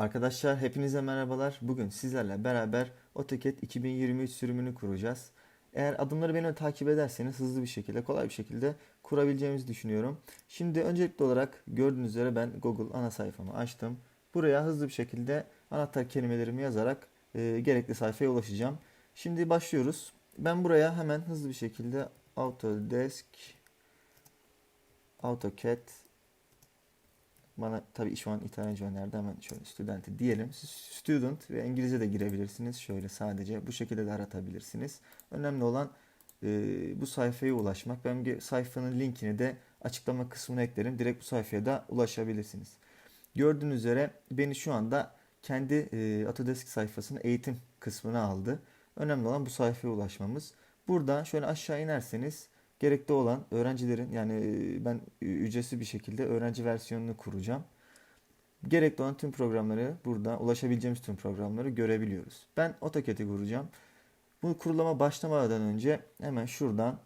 Arkadaşlar hepinize merhabalar. Bugün sizlerle beraber AutoCAD 2023 sürümünü kuracağız. Eğer adımları beni takip ederseniz hızlı bir şekilde, kolay bir şekilde kurabileceğimizi düşünüyorum. Şimdi öncelikli olarak gördüğünüz üzere ben Google ana sayfamı açtım. Buraya hızlı bir şekilde anahtar kelimelerimi yazarak e, gerekli sayfaya ulaşacağım. Şimdi başlıyoruz. Ben buraya hemen hızlı bir şekilde Autodesk AutoCAD bana tabii şu an İtalyanca önerdi. Hemen şöyle student'i diyelim. Student ve İngilizce de girebilirsiniz. Şöyle sadece bu şekilde de aratabilirsiniz. Önemli olan e, bu sayfaya ulaşmak. Ben sayfanın linkini de açıklama kısmına eklerim. Direkt bu sayfaya da ulaşabilirsiniz. Gördüğünüz üzere beni şu anda kendi e, Autodesk sayfasının eğitim kısmına aldı. Önemli olan bu sayfaya ulaşmamız. Burada şöyle aşağı inerseniz gerekli olan öğrencilerin yani ben ücretsiz bir şekilde öğrenci versiyonunu kuracağım. Gerekli olan tüm programları burada ulaşabileceğimiz tüm programları görebiliyoruz. Ben AutoCAD'i kuracağım. Bu kurulama başlamadan önce hemen şuradan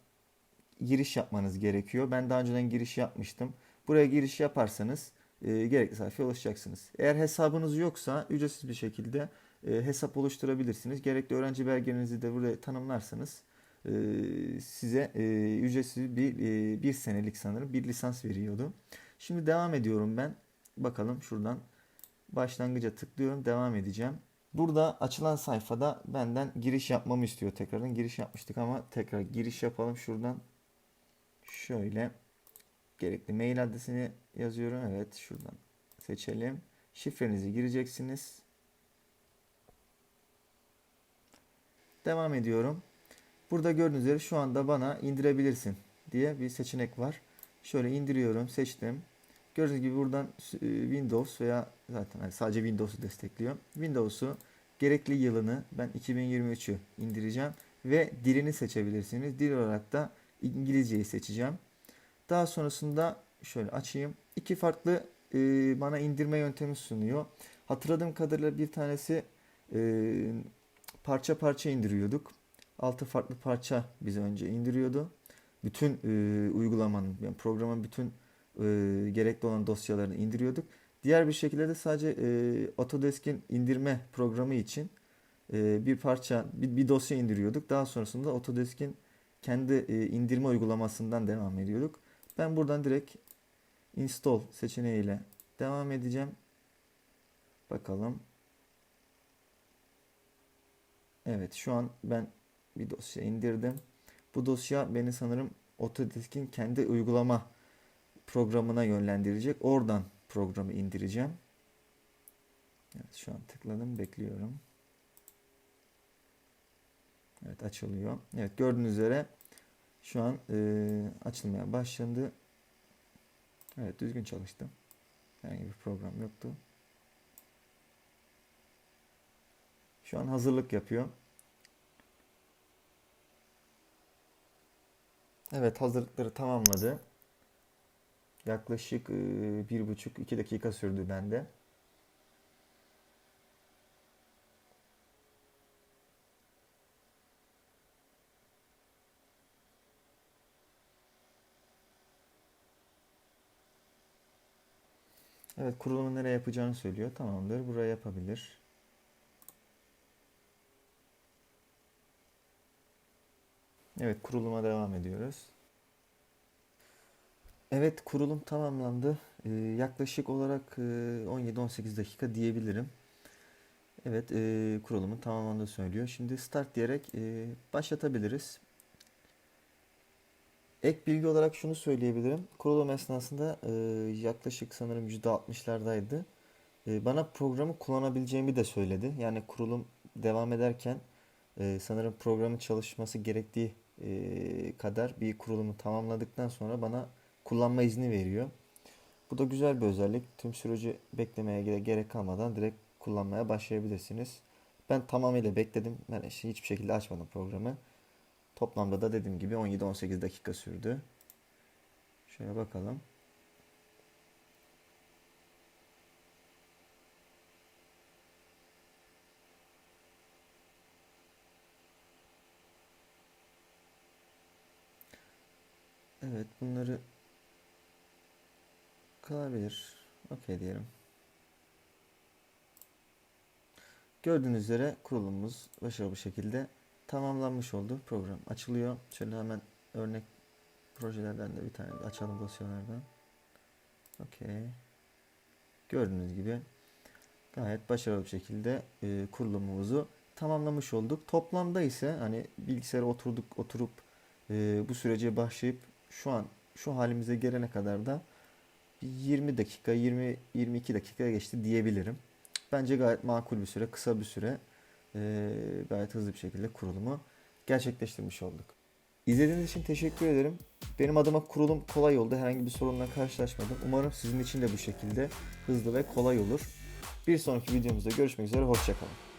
giriş yapmanız gerekiyor. Ben daha önceden giriş yapmıştım. Buraya giriş yaparsanız e, gerekli sayfaya ulaşacaksınız. Eğer hesabınız yoksa ücretsiz bir şekilde e, hesap oluşturabilirsiniz. Gerekli öğrenci belgenizi de buraya tanımlarsanız size e, ücretsiz bir e, bir senelik sanırım bir lisans veriyordu. Şimdi devam ediyorum ben. Bakalım şuradan başlangıca tıklıyorum. Devam edeceğim. Burada açılan sayfada benden giriş yapmamı istiyor tekrardan. Giriş yapmıştık ama tekrar giriş yapalım şuradan. Şöyle gerekli mail adresini yazıyorum. Evet şuradan seçelim. Şifrenizi gireceksiniz. Devam ediyorum. Burada gördüğünüz üzere şu anda bana indirebilirsin diye bir seçenek var. Şöyle indiriyorum, seçtim. Gördüğünüz gibi buradan e, Windows veya zaten hani sadece Windows'u destekliyor. Windows'u gerekli yılını ben 2023'ü indireceğim ve dilini seçebilirsiniz. Dil olarak da İngilizceyi seçeceğim. Daha sonrasında şöyle açayım. İki farklı e, bana indirme yöntemi sunuyor. Hatırladığım kadarıyla bir tanesi e, parça parça indiriyorduk. 6 farklı parça bize önce indiriyordu. Bütün e, uygulamanın, yani programın bütün e, gerekli olan dosyalarını indiriyorduk. Diğer bir şekilde de sadece e, Autodesk'in indirme programı için e, bir parça, bir, bir dosya indiriyorduk. Daha sonrasında Autodesk'in kendi e, indirme uygulamasından devam ediyorduk. Ben buradan direkt install seçeneğiyle devam edeceğim. Bakalım. Evet şu an ben bir dosya indirdim. Bu dosya beni sanırım Autodesk'in kendi uygulama programına yönlendirecek. Oradan programı indireceğim. Evet şu an tıkladım bekliyorum. Evet açılıyor. Evet gördüğünüz üzere şu an e, açılmaya başlandı. Evet düzgün çalıştı. Herhangi bir program yoktu. Şu an hazırlık yapıyor. Evet hazırlıkları tamamladı. Yaklaşık bir buçuk iki dakika sürdü bende. Evet kurulumu nereye yapacağını söylüyor. Tamamdır. Buraya yapabilir. Evet kuruluma devam ediyoruz. Evet kurulum tamamlandı. Ee, yaklaşık olarak e, 17-18 dakika diyebilirim. Evet e, kurulumun tamamlandığını söylüyor. Şimdi start diyerek e, başlatabiliriz. Ek bilgi olarak şunu söyleyebilirim. Kurulum esnasında e, yaklaşık sanırım %60'lardaydı. E, bana programı kullanabileceğimi de söyledi. Yani kurulum devam ederken e, sanırım programın çalışması gerektiği kadar bir kurulumu tamamladıktan sonra bana kullanma izni veriyor. Bu da güzel bir özellik. Tüm süreci beklemeye gerek kalmadan direkt kullanmaya başlayabilirsiniz. Ben tamamıyla bekledim. Ben işte hiçbir şekilde açmadım programı. Toplamda da dediğim gibi 17-18 dakika sürdü. Şöyle bakalım. Evet bunları kalabilir. Okey diyelim. Gördüğünüz üzere kurulumumuz başarılı bir şekilde tamamlanmış oldu. Program açılıyor. Şöyle hemen örnek projelerden de bir tane açalım dosyalardan. Okey. Gördüğünüz gibi gayet başarılı bir şekilde e, kurulumumuzu tamamlamış olduk. Toplamda ise hani bilgisayara oturduk oturup e, bu sürece başlayıp şu an şu halimize gelene kadar da bir 20 dakika 20 22 dakika geçti diyebilirim. Bence gayet makul bir süre, kısa bir süre e, gayet hızlı bir şekilde kurulumu gerçekleştirmiş olduk. İzlediğiniz için teşekkür ederim. Benim adıma kurulum kolay oldu. Herhangi bir sorunla karşılaşmadım. Umarım sizin için de bu şekilde hızlı ve kolay olur. Bir sonraki videomuzda görüşmek üzere. Hoşçakalın.